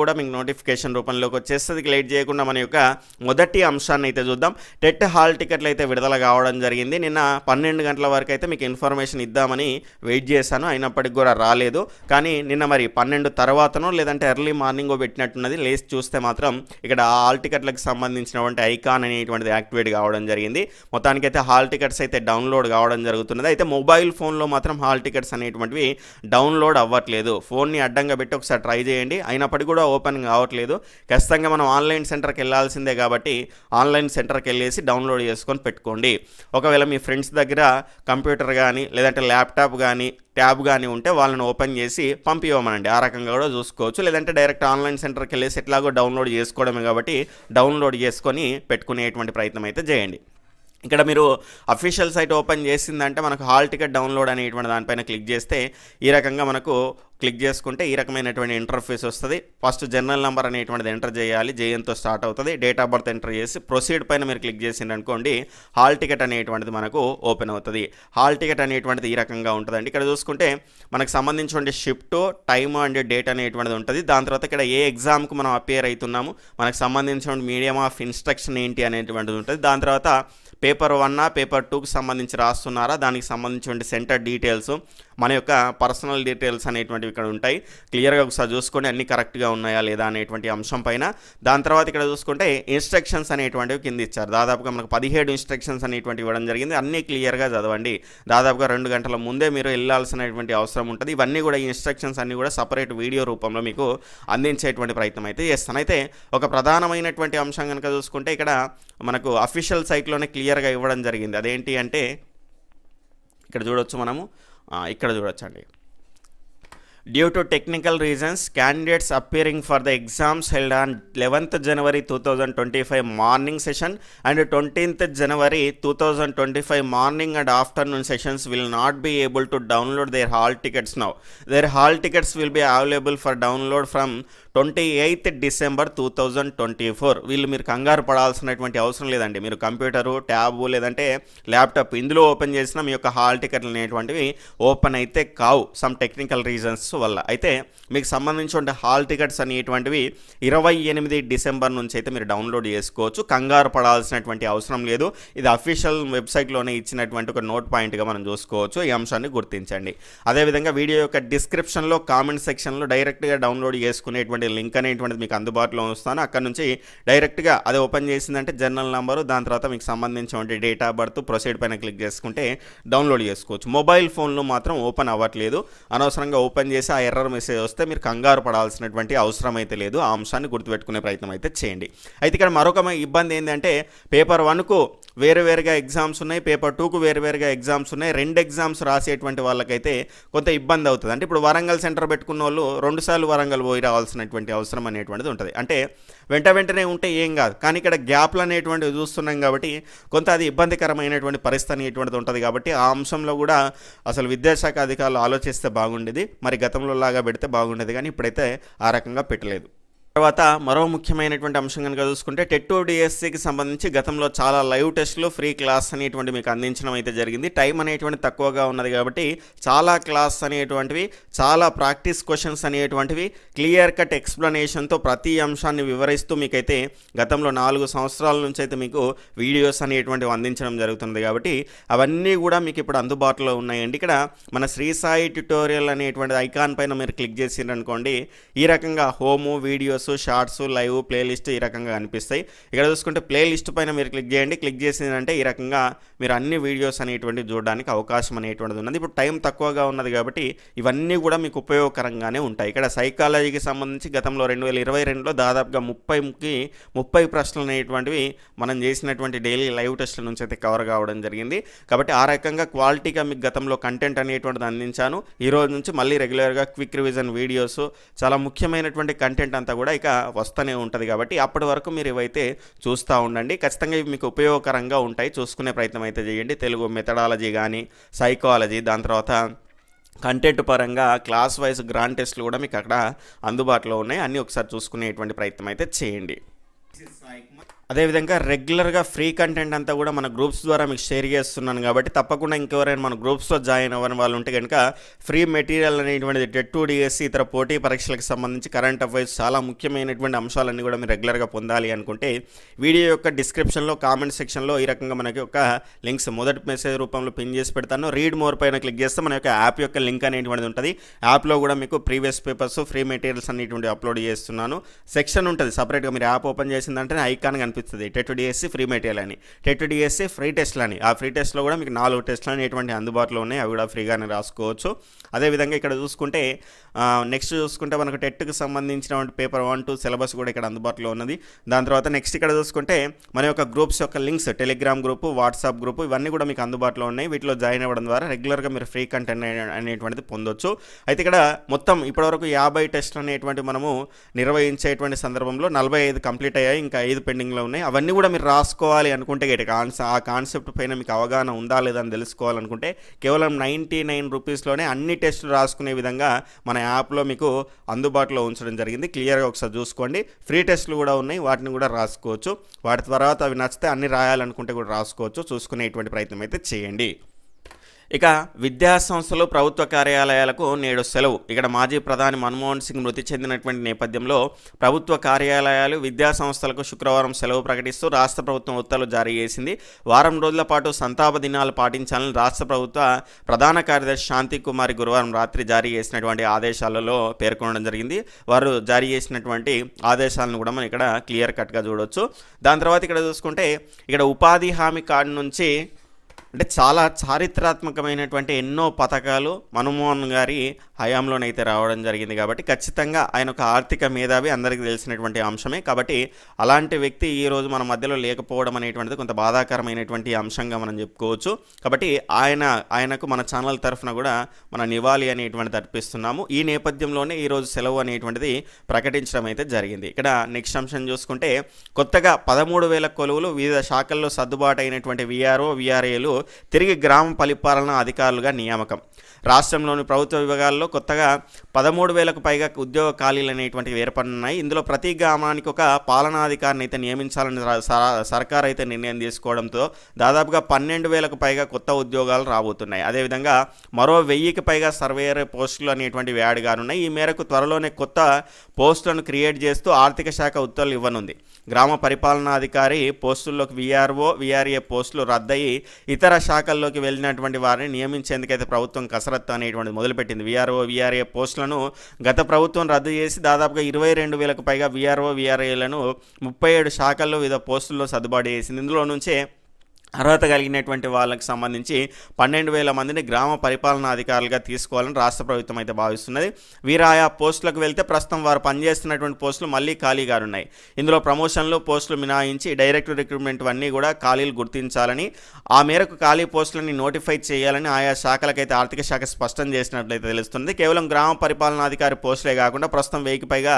కూడా మీకు నోటిఫికేషన్ రూపంలోకి వచ్చేస్తుంది. లేట్ చేయకుండా మన యొక్క మొదటి అంశాన్ని అయితే చూద్దాం. టెట్ హాల్ టికెట్లు అయితే విడుదల కావడం జరిగింది. నిన్న పన్నెండు గంటల వరకు అయితే మీకు ఇన్ఫర్మేషన్ ఇద్దామని వెయిట్ చేశాను. అయినప్పటికి కూడా రాలేదు. కానీ నిన్న మరి పన్నెండు తర్వాతనో లేదంటే ఎర్లీ మార్నింగ్ పెట్టినట్టున్నది. లేచి చూస్తే మాత్రం ఇక్కడ ఆ హాల్ టికెట్లకు సంబంధించినటువంటి ఐకాన్ అనేటువంటిది యాక్టివేట్ కావడం జరిగింది. మొత్తానికైతే హాల్ టికెట్స్ అయితే డౌన్లోడ్ కావడం జరుగుతున్నది. అయితే మొబైల్ ఫోన్లో మాత్రం హాల్ టికెట్స్ అనేటువంటివి డౌన్లోడ్ అవ్వట్లేదు. ఫోన్ని అడ్డంగా పెట్టి ఒకసారి ట్రై చేయండి. అయినప్పటికీ కూడా ఓపెన్ కావట్లేదు. ఖచ్చితంగా మనం ఆన్లైన్ సెంటర్కి వెళ్ళాల్సిందే కాబట్టి ఆన్లైన్ సెంటర్కి వెళ్ళేసి డౌన్లోడ్ చేసుకొని పెట్టుకోండి. ఒకవేళ మీ ఫ్రెండ్స్ దగ్గర కంప్యూటర్ కానీ లేదంటే ల్యాప్టాప్ కానీ ట్యాబ్ కానీ ఉంటే వాళ్ళని ఓపెన్ చేసి పంపివ్వమనండి. ఆ రకంగా కూడా చూసుకోవచ్చు. లేదంటే డైరెక్ట్ ఆన్లైన్ సెంటర్కి వెళ్ళేసి ఎట్లాగో డౌన్లోడ్ చేసుకోవడమే కాబట్టి డౌన్లోడ్ చేసుకొని పెట్టుకునేటువంటి ప్రయత్నం అయితే చేయండి. ఇక్కడ మీరు అఫీషియల్ సైట్ ఓపెన్ చేసిందంటే మనకు హాల్ టికెట్ డౌన్లోడ్ అనేటువంటి దానిపైన క్లిక్ చేస్తే ఈ రకంగా మనకు క్లిక్ చేసుకుంటే ఈ రకమైనటువంటి ఇంటర్ఫేస్ వస్తుంది. ఫస్ట్ జనరల్ నెంబర్ అనేటువంటిది ఎంటర్ చేయాలి. జేఎన్తో స్టార్ట్ అవుతుంది. డేట్ ఆఫ్ బర్త్ ఎంటర్ చేసి ప్రొసీడ్ పైన మీరు క్లిక్ చేసిందనుకోండి హాల్ టికెట్ అనేటువంటిది మనకు ఓపెన్ అవుతుంది. హాల్ టికెట్ అనేటువంటిది ఈ రకంగా ఉంటుందండి. ఇక్కడ చూసుకుంటే మనకు సంబంధించినటువంటి షిఫ్ట్ టైమ్ అండ్ డేట్ అనేటువంటిది ఉంటుంది. దాని తర్వాత ఇక్కడ ఏ ఎగ్జామ్కు మనం అపేర్ అవుతున్నాము మనకు సంబంధించిన మీడియం ఆఫ్ ఇన్స్ట్రక్షన్ ఏంటి అనేటువంటిది ఉంటుంది. దాని తర్వాత పేపర్ వన్నా పేపర్ టూకి సంబంధించి రాస్తున్నారా? దానికి సంబంధించిన సెంటర్ డీటెయిల్స్. మన యొక్క పర్సనల్ డీటెయిల్స్ అనేటువంటివి ఇక్కడ ఉంటాయి. క్లియర్గా ఒకసారి చూసుకొని అన్ని కరెక్ట్గా ఉన్నాయా లేదా అనేటువంటి అంశం పైన. దాని తర్వాత ఇక్కడ చూసుకుంటే ఇన్స్ట్రక్షన్స్ అనేటువంటివి కింద ఇచ్చారు. దాదాపుగా మనకు పదిహేడు ఇన్స్ట్రక్షన్స్ అనేటువంటివి ఇవ్వడం జరిగింది. అన్నీ క్లియర్గా చదవండి. దాదాపుగా రెండు గంటల ముందే మీరు వెళ్ళాల్సినటువంటి అవసరం ఉంటుంది. ఇవన్నీ కూడా ఈ ఇన్స్ట్రక్షన్స్ అన్నీ కూడా సపరేట్ వీడియో రూపంలో మీకు అందించేటువంటి ప్రయత్నం అయితే చేస్తాను. అయితే ఒక ప్రధానమైనటువంటి అంశం కనుక చూసుకుంటే ఇక్కడ మనకు అఫీషియల్ సైట్లోనే క్లియర్గా ఇవ్వడం జరిగింది. అదేంటి అంటే ఇక్కడ చూడొచ్చు మనము. ఇక్కడ చూడొచ్చండి. Due to technical reasons candidates appearing for the exams held on eleventh January two thousand twenty five morning session and twentieth January two thousand twenty five morning and afternoon sessions will not be able to download their hall tickets now their hall tickets will be available for download from twenty eighth December two thousand twenty four. వీళ్ళు మీరు కంగారు పడాల్సినటువంటి అవసరం లేదండి. మీరు computer tab లేదంటే laptop ఇందులో open చేసిన మీ యొక్క హాల్ టికెట్లు అనేటువంటివి ఓపెన్ అయితే కావు సమ్ టెక్నికల్ రీజన్స్ వల్ల. అయితే మీకు సంబంధించిన హాల్ టికెట్స్ అనేటువంటివి ఇరవై ఎనిమిది డిసెంబర్ నుంచి అయితే మీరు డౌన్లోడ్ చేసుకోవచ్చు. కంగారు పడాల్సినటువంటి అవసరం లేదు. ఇది అఫీషియల్ వెబ్సైట్లోనే ఇచ్చినటువంటి ఒక నోట్ పాయింట్గా మనం చూసుకోవచ్చు. ఈ అంశాన్ని గుర్తించండి. అదేవిధంగా వీడియో యొక్క డిస్క్రిప్షన్లో కామెంట్ సెక్షన్లో డైరెక్ట్గా డౌన్లోడ్ చేసుకునేటువంటి లింక్ అనేటువంటిది మీకు అందుబాటులో వస్తాను. అక్కడ నుంచి డైరెక్ట్గా అది ఓపెన్ చేసిందంటే జర్నల్ నెంబరు దాని తర్వాత మీకు సంబంధించినటువంటి డేట్ ఆఫ్ బర్త్ ప్రొసీడ్ పైన క్లిక్ చేసుకుంటే డౌన్లోడ్ చేసుకోవచ్చు. మొబైల్ ఫోన్లో మాత్రం ఓపెన్ అవ్వట్లేదు. అనవసరంగా ఓపెన్ చేసి ఆ ఎర్రర్ మెసేజ్ వస్తే మీరు కంగారు పడాల్సినటువంటి అవసరం అయితే లేదు. ఆ అంశాన్ని గుర్తుపెట్టుకునే ప్రయత్నం అయితే చేయండి. అయితే ఇక్కడ మరొక ఇబ్బంది ఏంటంటే పేపర్ వన్కు వేరువేరుగా ఎగ్జామ్స్ ఉన్నాయి పేపర్ టూకు వేరువేరుగా ఎగ్జామ్స్ ఉన్నాయి రెండు ఎగ్జామ్స్ రాసేటువంటి వాళ్ళకైతే కొంత ఇబ్బంది అవుతుంది. అంటే ఇప్పుడు వరంగల్ సెంటర్ పెట్టుకున్న వాళ్ళు రెండుసార్లు వరంగల్ పోయి రావాల్సినటువంటి అవసరం అనేటువంటిది ఉంటుంది. అంటే వెంట వెంటనే ఉంటే ఏం కాదు. కానీ ఇక్కడ గ్యాప్లు అనేటువంటివి చూస్తున్నాం కాబట్టి కొంత అది ఇబ్బందికరమైనటువంటి పరిస్థితి అనేటువంటిది ఉంటుంది కాబట్టి ఆ అంశంలో కూడా అసలు విద్యాశాఖ అధికారులు ఆలోచిస్తే బాగుండేది. మరి గతంలో లాగా పెడితే బాగుండేది. కానీ ఇప్పుడైతే ఆ రకంగా పెట్టలేదు. తర్వాత మరో ముఖ్యమైనటువంటి అంశం కనుక చూసుకుంటే టెట్టో డిఎస్సికి సంబంధించి గతంలో చాలా లైవ్ టెస్ట్లు ఫ్రీ క్లాస్ అనేటువంటి మీకు అందించడం అయితే జరిగింది. టైం అనేటువంటి తక్కువగా ఉన్నది కాబట్టి చాలా క్లాస్ అనేటువంటివి చాలా ప్రాక్టీస్ క్వశ్చన్స్ అనేటువంటివి క్లియర్ కట్ ఎక్స్ప్లెనేషన్తో ప్రతి అంశాన్ని వివరిస్తూ మీకైతే గతంలో నాలుగు సంవత్సరాల నుంచి అయితే మీకు వీడియోస్ అనేటువంటివి అందించడం జరుగుతుంది కాబట్టి అవన్నీ కూడా మీకు ఇప్పుడు అందుబాటులో ఉన్నాయండి. ఇక్కడ మన శ్రీ సాయి ట్యుటోరియల్ అనేటువంటి ఐకాన్ పైన మీరు క్లిక్ చేసిండ్రు అనుకోండి ఈ రకంగా home videos videos shorts live playlist ఈ రకంగా కనిపిస్తాయి. ఇక్కడ చూసుకుంటే ప్లేలిస్ట్ పైన మీరు క్లిక్ చేయండి. క్లిక్ చేసిందంటే ఈ రకంగా మీరు అన్ని వీడియోస్ అనేటువంటివి చూడడానికి అవకాశం అనేటువంటిది ఉన్నది. ఇప్పుడు టైం తక్కువగా ఉన్నది కాబట్టి ఇవన్నీ కూడా మీకు ఉపయోగకరంగానే ఉంటాయి. ఇక్కడ సైకాలజీకి సంబంధించి గతంలో రెండు వేల ఇరవై రెండులో దాదాపుగా ముప్పైకి ముప్పై ప్రశ్నలు అనేటువంటివి మనం చేసినటువంటి డైలీ లైవ్ టెస్ట్ల నుంచి అయితే కవర్ కావడం జరిగింది. కాబట్టి ఆ రకంగా క్వాలిటీగా మీకు గతంలో కంటెంట్ అనేటువంటిది అందించాను. ఈరోజు నుంచి మళ్ళీ రెగ్యులర్గా క్విక్ రివిజన్ వీడియోస్ చాలా ముఖ్యమైనటువంటి కంటెంట్ అంతా కూడా ఇక వస్తూనే ఉంటుంది కాబట్టి అప్పటి వరకు మీరు ఇవైతే చూస్తూ ఉండండి. ఖచ్చితంగా ఇవి మీకు ఉపయోగకరంగా ఉంటాయి. చూసుకునే ప్రయత్నం అయితే చేయండి. తెలుగు మెథడాలజీ కానీ సైకాలజీ దాని తర్వాత కంటెంట్ పరంగా క్లాస్ వైజ్ గ్రాండ్ టెస్ట్లు కూడా మీకు అక్కడ అందుబాటులో ఉన్నాయి. అన్నీ ఒకసారి చూసుకునేటువంటి ప్రయత్నం అయితే చేయండి. అదేవిధంగా రెగ్యులర్గా ఫ్రీ కంటెంట్ అంతా కూడా మన గ్రూప్స్ ద్వారా మీకు షేర్ చేస్తున్నాను కాబట్టి తప్పకుండా ఇంకెవరైనా మన గ్రూప్స్లో జాయిన్ అవ్వని వాళ్ళు ఉంటే కనుక ఫ్రీ మెటీరియల్ అనేటువంటిది టెట్ టూ డిఎస్సి ఇతర పోటీ పరీక్షలకు సంబంధించి కరెంట్ అఫైర్స్ చాలా ముఖ్యమైనటువంటి అంశాలన్నీ కూడా మీరు రెగ్యులర్గా పొందాలి అనుకుంటే వీడియో యొక్క డిస్క్రిప్షన్లో కామెంట్ సెక్షన్లో ఈ రకంగా మనకి ఒక లింక్స్ మొదటి మెసేజ్ రూపంలో పిన్ చేసి పెడతాను. రీడ్ మోర్ పైన క్లిక్ చేస్తే మన యొక్క యాప్ యొక్క లింక్ అనేటువంటిది ఉంటుంది. యాప్లో కూడా మీకు ప్రీవియస్ పేపర్స్ ఫ్రీ మెటీరియల్స్ అనేటువంటి అప్లోడ్ చేస్తున్నాను. సెక్షన్ ఉంటుంది. సపరేట్గా మీరు యాప్ ఓపెన్ చేసిందంటే ఐకాన్ కనిపిస్తుంది టెట్ డిఎస్సి ఫ్రీ మెటీరియల్ అని. టెట్ డిఎస్సి ఫ్రీ టెస్ట్లు అని. ఆ ఫ్రీ టెస్ట్లో కూడా మీకు నాలుగు టెస్ట్లు అనేటువంటి అందుబాటులో ఉన్నాయి. అవి కూడా ఫ్రీగానే రాసుకోవచ్చు. అదేవిధంగా ఇక్కడ చూసుకుంటే నెక్స్ట్ చూసుకుంటే మనకు టెట్కి సంబంధించినటువంటి పేపర్ వన్ టూ సిలబస్ కూడా ఇక్కడ అందుబాటులో ఉన్నది. దాని తర్వాత నెక్స్ట్ ఇక్కడ చూసుకుంటే మన యొక్క గ్రూప్స్ యొక్క links Telegram group WhatsApp group ఇవన్నీ కూడా మీకు అందుబాటులో ఉన్నాయి. వీటిలో జాయిన్ అవ్వడం ద్వారా రెగ్యులర్గా మీరు ఫ్రీ కంటెంట్ అనేటువంటిది పొందొచ్చు. అయితే ఇక్కడ మొత్తం ఇప్పటివరకు యాభై టెస్ట్లు అనేటువంటి మనము నిర్వహించేటువంటి సందర్భంలో నలభై ఐదు కంప్లీట్ అయ్యాయి. ఇంకా ఐదు పెండింగ్లో ఉన్నాయి. అవన్నీ కూడా మీరు రాసుకోవాలి అనుకుంటే గట్టి కాన్స ఆ కాన్సెప్ట్ పైన మీకు అవగాహన ఉందా లేదా అని తెలుసుకోవాలనుకుంటే కేవలం నైంటీ నైన్ రూపీస్లోనే అన్ని టెస్టులు రాసుకునే విధంగా మన యాప్లో మీకు అందుబాటులో ఉంచడం జరిగింది. క్లియర్గా ఒకసారి చూసుకోండి. ఫ్రీ టెస్టులు కూడా ఉన్నాయి. వాటిని కూడా రాసుకోవచ్చు. వాటి తర్వాత అవి నచ్చితే అన్ని రాయాలనుకుంటే కూడా రాసుకోవచ్చు. చూసుకునేటువంటి ప్రయత్నం అయితే చేయండి. ఇక విద్యా సంస్థలు ప్రభుత్వ కార్యాలయాలకు నేడు సెలవు. ఇక్కడ మాజీ ప్రధాని మన్మోహన్ సింగ్ మృతి చెందినటువంటి నేపథ్యంలో ప్రభుత్వ కార్యాలయాలు విద్యా సంస్థలకు శుక్రవారం సెలవు ప్రకటిస్తూ రాష్ట్ర ప్రభుత్వం ఉత్తర్వులు జారీ చేసింది. వారం రోజుల పాటు సంతాప దినాలు పాటించాలని రాష్ట్ర ప్రభుత్వ ప్రధాన కార్యదర్శి శాంతి కుమారి గురువారం రాత్రి జారీ చేసినటువంటి ఆదేశాలలో పేర్కొనడం జరిగింది. వారు జారీ చేసినటువంటి ఆదేశాలను కూడా మనం ఇక్కడ క్లియర్ కట్గా చూడవచ్చు దాని తర్వాత ఇక్కడ చూసుకుంటే ఇక్కడ ఉపాధి హామీ కార్డు నుంచి అంటే చాలా చారిత్రాత్మకమైనటువంటి ఎన్నో పథకాలు మన్మోహన్ గారి హయాంలోనైతే రావడం జరిగింది కాబట్టి ఖచ్చితంగా ఆయన ఒక ఆర్థిక మేధావి అందరికీ తెలిసినటువంటి అంశమే. కాబట్టి అలాంటి వ్యక్తి ఈరోజు మన మధ్యలో లేకపోవడం అనేటువంటిది కొంత బాధాకరమైనటువంటి అంశంగా మనం చెప్పుకోవచ్చు. కాబట్టి ఆయన ఆయనకు మన ఛానల్ తరఫున కూడా మన నివాళి అనేటువంటిది అర్పిస్తున్నాము. ఈ నేపథ్యంలోనే ఈరోజు సెలవు అనేటువంటిది ప్రకటించడం అయితే జరిగింది. ఇక్కడ నెక్స్ట్ అంశం చూసుకుంటే కొత్తగా పదమూడు వేల కొలువులు వివిధ శాఖల్లో సర్దుబాటు అయినటువంటి విఆర్ఓ విఆర్ఏలు తిరిగి గ్రామ పరిపాలన అధికారులుగా నియామకం. రాష్ట్రంలోని ప్రభుత్వ విభాగాల్లో కొత్తగా పదమూడు వేలకు పైగా ఉద్యోగ ఖాళీలు అనేటువంటివి ఏర్పడినాయి ఇందులో ప్రతి గ్రామానికి ఒక పాలనాధికారిని అయితే నియమించాలని సర్కార్ అయితే నిర్ణయం తీసుకోవడంతో దాదాపుగా పన్నెండు వేలకు పైగా కొత్త ఉద్యోగాలు రాబోతున్నాయి. అదేవిధంగా మరో వెయ్యికి పైగా సర్వేయర్ పోస్టులు అనేటువంటివి యాడ్ కానున్నాయి. ఈ మేరకు త్వరలోనే కొత్త పోస్టులను క్రియేట్ చేస్తూ ఆర్థిక శాఖ ఉత్తర్వులు ఇవ్వనుంది. గ్రామ పరిపాలనాధికారి పోస్టుల్లోకి విఆర్ఓ విఆర్ఏ పోస్టులు రద్దయి ఇతర శాఖల్లోకి వెళ్ళినటువంటి వారిని నియమించేందుకైతే ప్రభుత్వం కసరత్తు అనేటువంటిది మొదలుపెట్టింది. విఆర్ఓ విఆర్ఏ పోస్టులను గత ప్రభుత్వం రద్దు చేసి దాదాపుగా ఇరవై రెండు వేలకు పైగా విఆర్ఓ విఆర్ఏలను ముప్పై ఏడు శాఖల్లో వివిధ పోస్టుల్లో సర్దుబాటు చేసింది. ఇందులో నుంచే అర్హత కలిగినటువంటి వాళ్ళకి సంబంధించి పన్నెండు వేల మందిని గ్రామ పరిపాలనా అధికారులుగా తీసుకోవాలని రాష్ట్ర ప్రభుత్వం అయితే భావిస్తున్నది. వీరు ఆయా పోస్టులకు వెళ్తే ప్రస్తుతం వారు పనిచేస్తున్నటువంటి పోస్టులు మళ్ళీ ఖాళీగా ఉన్నాయి ఇందులో ప్రమోషన్లు పోస్టులు మినహాయించి డైరెక్ట్ రిక్రూట్మెంట్ అన్నీ కూడా ఖాళీలు గుర్తించాలని ఆ మేరకు ఖాళీ పోస్టులని నోటిఫై చేయాలని ఆయా శాఖలకైతే ఆర్థిక శాఖ స్పష్టం చేసినట్లయితే తెలుస్తుంది. కేవలం గ్రామ పరిపాలనాధికారి పోస్టులే కాకుండా ప్రస్తుతం వెయ్యికి పైగా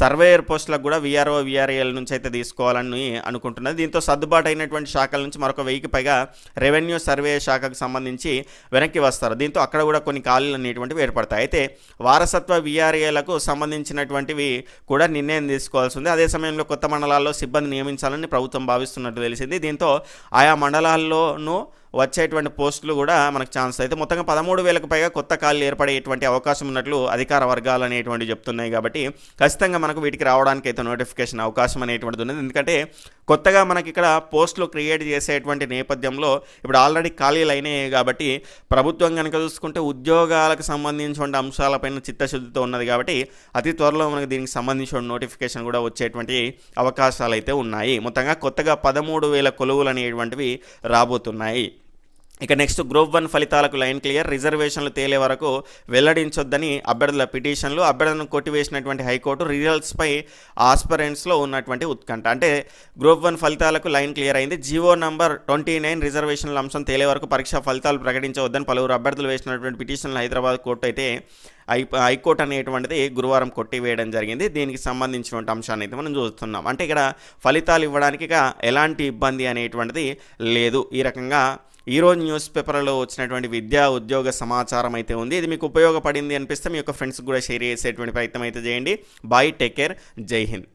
సర్వేయర్ పోస్టులకు కూడా వీఆర్ఓ వీఆర్ఏల నుంచి అయితే తీసుకోవాలని అనుకుంటున్నది. దీంతో సర్దుబాటు అయినటువంటి శాఖల నుంచి మరొక వెయ్యి వెయ్యికి పైగా రెవెన్యూ సర్వే శాఖకు సంబంధించి వెనక్కి వస్తారు. దీంతో అక్కడ కూడా కొన్ని ఖాళీలు అనేటువంటివి ఏర్పడతాయి. అయితే వారసత్వ విఆర్ఏలకు సంబంధించినటువంటివి కూడా నిర్ణయం తీసుకోవాల్సి ఉంది. అదే సమయంలో కొత్త మండలాల్లో సిబ్బంది నియమించాలని ప్రభుత్వం భావిస్తున్నట్టు తెలిసింది. దీంతో ఆయా మండలాల్లోనూ వచ్చేటువంటి పోస్టులు కూడా మనకు ఛాన్స్ అయితే మొత్తంగా పదమూడు వేలకు పైగా కొత్త ఖాళీలు ఏర్పడేటువంటి అవకాశం ఉన్నట్లు అధికార వర్గాలు అనేటువంటి చెప్తున్నాయి కాబట్టి ఖచ్చితంగా మనకు వీటికి రావడానికి అయితే నోటిఫికేషన్ అవకాశం అనేటువంటిది ఉన్నది. ఎందుకంటే కొత్తగా మనకి ఇక్కడ పోస్టులు క్రియేట్ చేసేటువంటి నేపథ్యంలో ఇప్పుడు ఆల్రెడీ ఖాళీలు అయినాయి కాబట్టి ప్రభుత్వం కనుక చూసుకుంటే ఉద్యోగాలకు సంబంధించిన అంశాలపైన చిత్తశుద్ధితో ఉన్నది కాబట్టి అతి త్వరలో మనకు దీనికి సంబంధించిన నోటిఫికేషన్ కూడా వచ్చేటువంటి అవకాశాలు అయితే ఉన్నాయి. మొత్తంగా కొత్తగా పదమూడు వేల కొలువులు అనేటువంటివి రాబోతున్నాయి. ఇక నెక్స్ట్ గ్రూప్ వన్ ఫలితాలకు లైన్ క్లియర్. రిజర్వేషన్లు తేలే వరకు వెల్లడించొద్దని అభ్యర్థుల పిటిషన్లు అభ్యర్థులను కొట్టివేసినటువంటి హైకోర్టు రిజల్ట్స్పై ఆస్పరెంట్స్లో ఉన్నటువంటి ఉత్కంఠ. అంటే గ్రూప్ వన్ ఫలితాలకు లైన్ క్లియర్ అయింది. జీవో నంబర్ ట్వంటీ నైన్ రిజర్వేషన్ల అంశం తేలే వరకు పరీక్ష ఫలితాలు ప్రకటించవద్దని పలువురు అభ్యర్థులు వేసినటువంటి పిటిషన్లు హైదరాబాద్ కోర్టు అయితే హై హైకోర్టు అనేటువంటిది గురువారం కొట్టివేయడం జరిగింది. దీనికి సంబంధించినటువంటి అంశాన్ని అయితే మనం చూస్తున్నాం. అంటే ఇక్కడ ఫలితాలు ఇవ్వడానికి ఇక ఎలాంటి ఇబ్బంది అనేటువంటిది లేదు. ఈ రకంగా ఈరోజు న్యూస్ పేపర్లో వచ్చినటువంటి విద్యా ఉద్యోగ సమాచారం అయితే ఉంది. ఇది మీకు ఉపయోగపడింది అనిపిస్తే మీ యొక్క ఫ్రెండ్స్కి కూడా షేర్ చేసేటువంటి ప్రయత్నం అయితే చేయండి. Bye take care. జై హింద్.